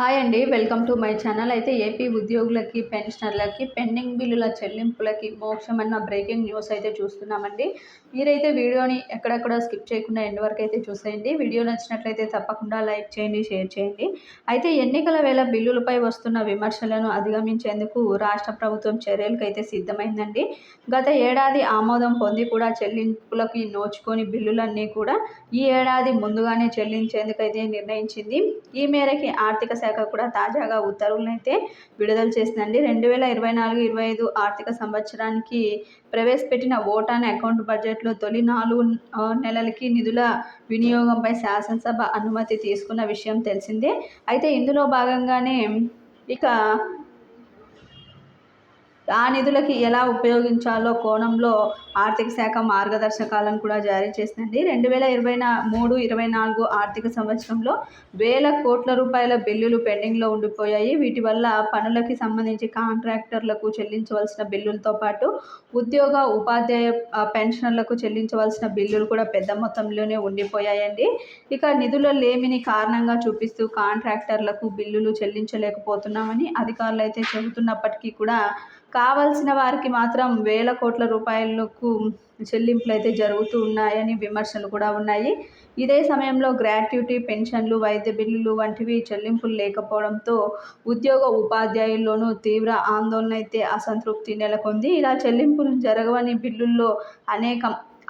Hi అండి welcome to my channel. అయితే AP ఉద్యోగులకి పెన్షనర్లకి పెండింగ్ బిల్లుల చెల్లింపులకి మోక్షం అన్న బ్రేకింగ్ న్యూస్ అయితే చూస్తున్నామండి. మీరైతే వీడియోని ఎక్కడెక్కడ స్కిప్ చేయకుండా ఎండ్ వరకు అయితే చూసేయండి. వీడియో నచ్చినట్లయితే తప్పకుండా లైక్ చేయండి షేర్ చేయండి. అయితే ఎన్నికల వేళ బిల్లులపై వస్తున్న విమర్శలను అధిగమించేందుకు రాష్ట్ర ప్రభుత్వం చర్యలకైతే సిద్ధమైందండి. గత ఏడాది ఆమోదం పొంది కూడా చెల్లింపులకి నోచుకొని బిల్లులన్నీ కూడా ఈ ఏడాది ముందుగానే చెల్లించేందుకు అయితే నిర్ణయించింది. ఈ మేరకి ఆర్థిక శాఖ కూడా తాజాగా ఉత్తర్వులను అయితే విడుదల చేసిందండి. రెండు వేల ఇరవై నాలుగు ఇరవై ఐదు ఆర్థిక సంవత్సరానికి ప్రవేశపెట్టిన ఓటాన్ అకౌంట్ బడ్జెట్లో తొలి నాలుగు నెలలకి నిధుల వినియోగంపై శాసనసభ అనుమతి తీసుకున్న విషయం తెలిసిందే. అయితే ఇందులో భాగంగానే ఇక ఆ నిధులకి ఎలా ఉపయోగించాలో కోణంలో ఆర్థిక శాఖ మార్గదర్శకాలను కూడా జారీ చేసింది రెండు వేల ఇరవై నా మూడు ఇరవై నాలుగు ఆర్థిక సంవత్సరంలో వేల కోట్ల రూపాయల బిల్లులు పెండింగ్లో ఉండిపోయాయి. వీటి వల్ల పనులకి సంబంధించి కాంట్రాక్టర్లకు చెల్లించవలసిన బిల్లులతో పాటు ఉద్యోగ ఉపాధ్యాయ పెన్షనర్లకు చెల్లించవలసిన బిల్లులు కూడా పెద్ద మొత్తంలోనే ఉండిపోయాయండి. ఇక నిధుల లేమిని కారణంగా చూపిస్తూ కాంట్రాక్టర్లకు బిల్లులు చెల్లించలేకపోతున్నామని అధికారులు అయితే చెబుతున్నప్పటికీ కూడా కావలసిన వారికి మాత్రం వేల కోట్ల రూపాయలకు చెల్లింపులు అయితే జరుగుతూ ఉన్నాయని విమర్శలు కూడా ఉన్నాయి. ఇదే సమయంలో గ్రాట్యుటీ పెన్షన్లు వైద్య బిల్లులు వంటివి చెల్లింపులు లేకపోవడంతో ఉద్యోగ ఉపాధ్యాయుల్లోనూ తీవ్ర ఆందోళన అయితే అసంతృప్తి నెలకొంది. ఇలా చెల్లింపులు జరగవని బిల్లుల్లో అనేక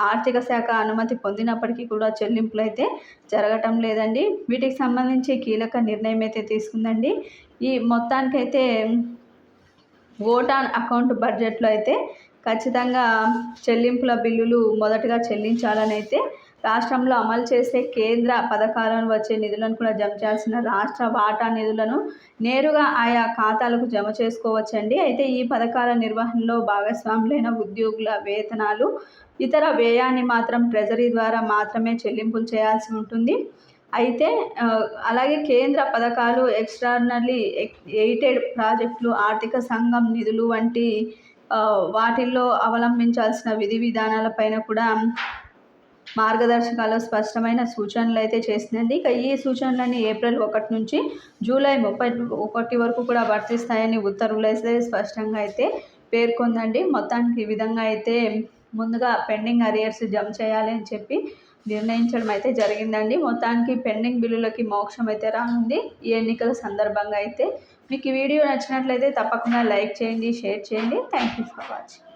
ఆర్థిక శాఖ అనుమతి పొందినప్పటికీ కూడా చెల్లింపులు అయితే జరగటం లేదండి. వీటికి సంబంధించి కీలక నిర్ణయం అయితే తీసుకుందండి. ఈ మొత్తానికైతే ఓటాన్ అకౌంట్ బడ్జెట్లో అయితే ఖచ్చితంగా చెల్లింపుల బిల్లులు మొదటగా చెల్లించాలని అయితే రాష్ట్రంలో అమలు చేసే కేంద్ర పథకాలను వచ్చే నిధులను కూడా జమ చేయాల్సిన రాష్ట్ర వాటా నిధులను నేరుగా ఆయా ఖాతాలకు జమ చేసుకోవచ్చండి. అయితే ఈ పథకాల నిర్వహణలో భాగస్వాములైన ఉద్యోగుల వేతనాలు ఇతర వ్యయాన్ని మాత్రం ట్రెజరీ ద్వారా మాత్రమే చెల్లింపులు చేయాల్సి ఉంటుంది. అయితే అలాగే కేంద్ర పథకాలు ఎక్స్ట్రానర్లీ ఎయిటెడ్ ప్రాజెక్టులు ఆర్థిక సంఘం నిధులు వంటి వాటిల్లో అవలంబించాల్సిన విధి విధానాలపైన కూడా మార్గదర్శకాలు స్పష్టమైన సూచనలు అయితే చేసిందండి ఇక ఈ సూచనలన్నీ ఏప్రిల్ ఒకటి నుంచి జూలై ముప్పై ఒకటి వరకు కూడా వర్తిస్తాయని ఉత్తర్వులు అయితే స్పష్టంగా అయితే పేర్కొందండి. మొత్తానికి ఈ విధంగా అయితే ముందుగా పెండింగ్ అరియర్స్ జమ చేయాలి అని చెప్పి నిర్ణయించడం అయితే జరిగిందండి. మొత్తానికి పెండింగ్ బిల్లులకి మోక్షం అయితే రానుంది. ఈ ఎన్నికల సందర్భంగా అయితే మీకు ఈ వీడియో నచ్చినట్లయితే తప్పకుండా లైక్ చేయండి షేర్ చేయండి. Thank you for watching